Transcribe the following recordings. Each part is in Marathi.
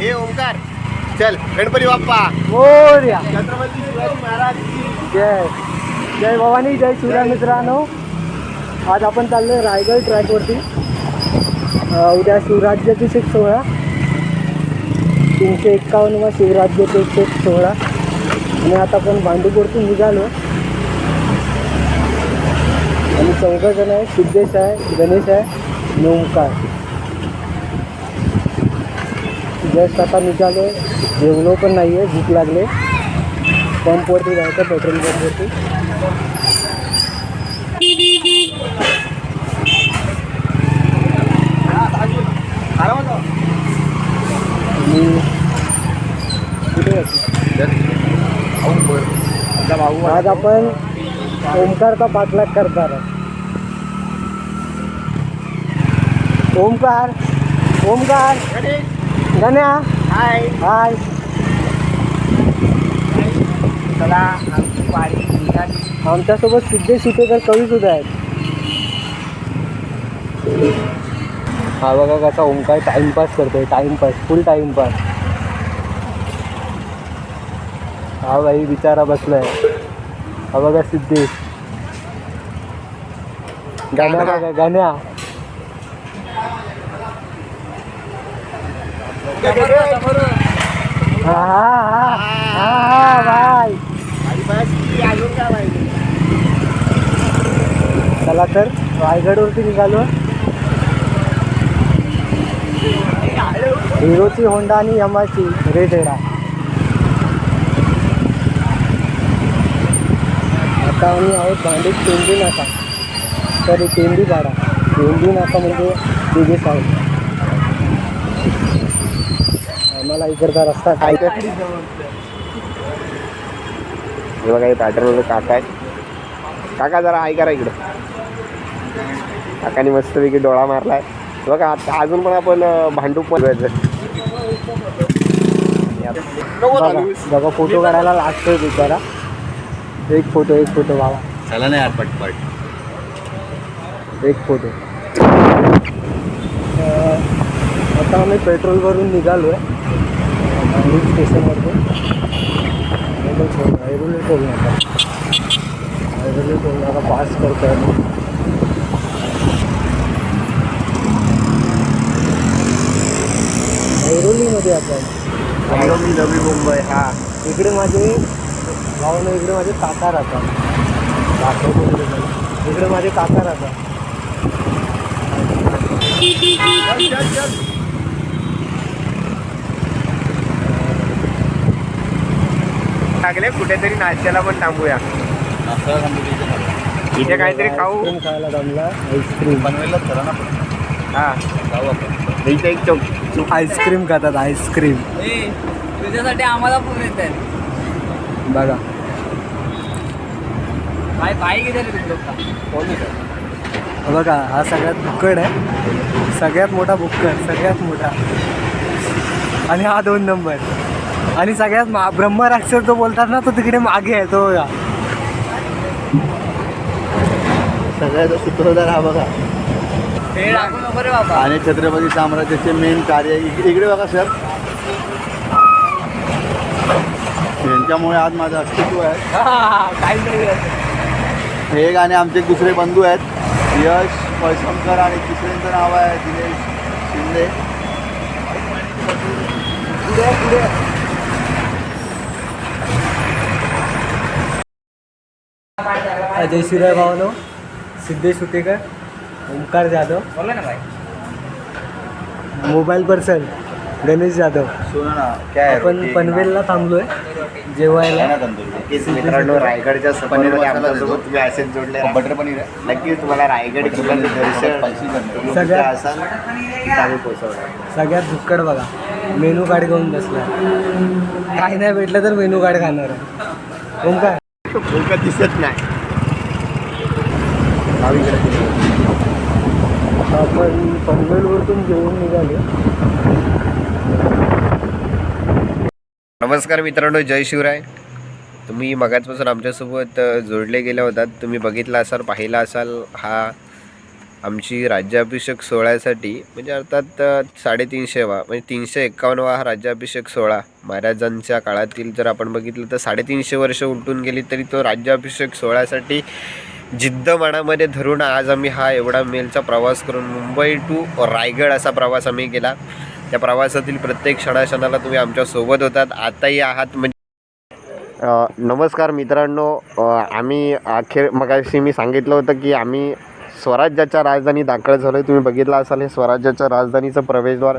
हे ओंकार. चल गणपती बाप्पा. मोर्या. छत्रपती शिवाजी महाराज जय. जय भवानी जय शिवराय मित्रांनो. आज आपण चाललोय रायगड ट्रॅकवरती उद्या शिवराज्याभिषेक सोहळा. तीनशे एक्कावन्नवा शिवराज्याभिषेक सोहळा. आणि आता आपण भांडूपवरतून निघालो. आणि चौघ जण आहे सिद्धेश आहे गणेश आहे आणि ओंकार. जस्ट आता निघालो जेवलो पण नाही आहे भूक लागले पंपवरती जायचं पेट्रोल पंपवरती कुठे? आज आपण ओमकारचा पाठलाग करणार. ओमकार ओमकार गण्या हाय. हाय. चला आमची वारी निघाली. आमच्यासोबत सिद्धेश सुटेकर कवी सुद्धा आहेत. हा बघा कसा ओंकार टाइमपास करतोय टाइमपास फुल टाइमपास. हा भाई बिचारा बसलाय. हा बघा सिद्धेश. गाण्या बघा गाण्या हा हा हा हा भाई चला तर रायगडवरती निघालो. हिरोची होंडा आणि यमाची रेड हेरा आता आम्ही आहोत भांडी तेंडी नाका. सॉरी तेंडी भाडा तेंडी नाका म्हणजे दिघे साहेब आम्हाला इकडचा रस्ता काय हे बघा पॅटर्न काका आहे काका जरा ऐका रा इकडं. काकाने मस्तपैकी डोळा मारलाय. बघा आता अजून पण आपण भांडूप पण बघा फोटो काढायला लागतोय बिचारा. एक फोटो एक फोटो बाबा. चला ना यार पटपट. एक फोटो. आता आम्ही पेट्रोल भरून निघालो आहे नांदेड स्टेशनवरती ऐरोली टोल नाका ऐरोली टोल नाका पास करतो आहे ऐरोलीमध्ये आपण. नवी नवी मुंबई हां. इकडे माझे भावना इकडे माझे काका राहतात. दाखवतो इकडे इकडे माझे काका राहतात. लागले कुठेतरी नाश्त्याला पण थांबूया. इथे काहीतरी खाऊ. खायला जमला आईस्क्रीम. हा. इथे एक चौक. आईस्क्रीम खातात आईस्क्रीम. तुझ्यासाठी आम्हाला फोन येत आहे बघा. किती हा बघा हा सगळ्यात बुक्कड आहे. सगळ्यात मोठा बुक्कड सगळ्यात मोठा. आणि हा दोन नंबर. आणि सगळ्यात मा ब्रह्मराक्षस जो बोलतात ना तो तिकडे मागे आहे तो सगळ्याचा सूत्रधार हा बघा. हे आणि छत्रपती साम्राज्याचे मेन कार्य इकडे बघा सर यांच्यामुळे आज माझं अस्तित्व आहे. हे गाणे आमचे दुसरे बंधू आहेत. यश पळसमकर आणि तिसऱ्यांचं नाव आहे दिनेश शिंदे. अजय शिराय भावनो सिद्धेश सुतेकर ओंकार जाधव बोला ना भाई. Mobile person Ganesh Jadhav. सुना ना काय आपण पनवेलला थांबलोय जेवायला. मित्रांनो रायगडच्या सफरमध्ये. आमच्यासोबत तुम्ही असेच जोडले. बटर पनीर आहे. नक्कीच तुम्हाला रायगड किल्ल्याचं दर्शन कुठे असाल आम्ही सगळ्यात भुक्कड बघा मेनू कार्ड घेऊन बसला काय नाही भेटलं तर मेनू कार्ड खाणार आहे. ओंकार. दिसत नाही. आपण पनवेलवरतून निघालो. नमस्कार मित्रांनो जय शिवराय. तुम्ही मगाचपासून आमच्यासोबत जोडले गेला होतात. तुम्ही बघितला असाल पाहिला असाल हा आमची राज्याभिषेक सोहळ्यासाठी म्हणजे अर्थात साडेतीनशेवा म्हणजे तीनशे एक्कावन्नवा हा राज्याभिषेक सोहळा. महाराजांच्या काळातील जर आपण बघितलं तर साडेतीनशे वर्ष उलटून गेली तरी तो राज्याभिषेक सोहळ्यासाठी जिद्द मनामध्ये धरून आज आम्ही हा एवढा मेलचा प्रवास करून मुंबई टू रायगड असा प्रवास आम्ही केला. त्या प्रवासातील प्रत्येक क्षणाक्षणाला तुम्ही आमच्यासोबत होतात. आताही आहात म्हणजे नमस्कार मित्रांनो. आम्ही अखेर मगाशी मी सांगितलं होतं की आम्ही स्वराज्याच्या राजधानी दाखल झालो आहे तुम्ही बघितलं असाल हे स्वराज्याच्या राजधानीचं प्रवेशद्वार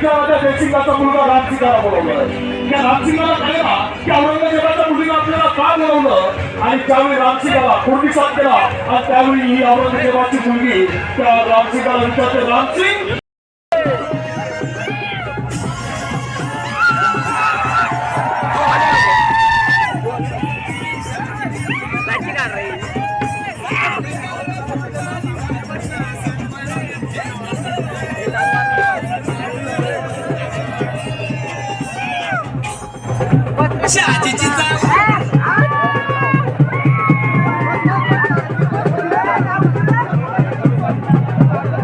तिने राजा जयसिंगाचा मुलगा रामसिंगाला बोलवलं. त्या रामसिंगाला कळला की औरंगजेबाच्या मुलीला आपल्याला का बोलवलं? आणि त्यावेळी रामसिंगाला कोर्टिसात केला. आणि त्यावेळी ही औरंगजेबाची मुलगी त्या रामसिंगाला विचारते रामसिंग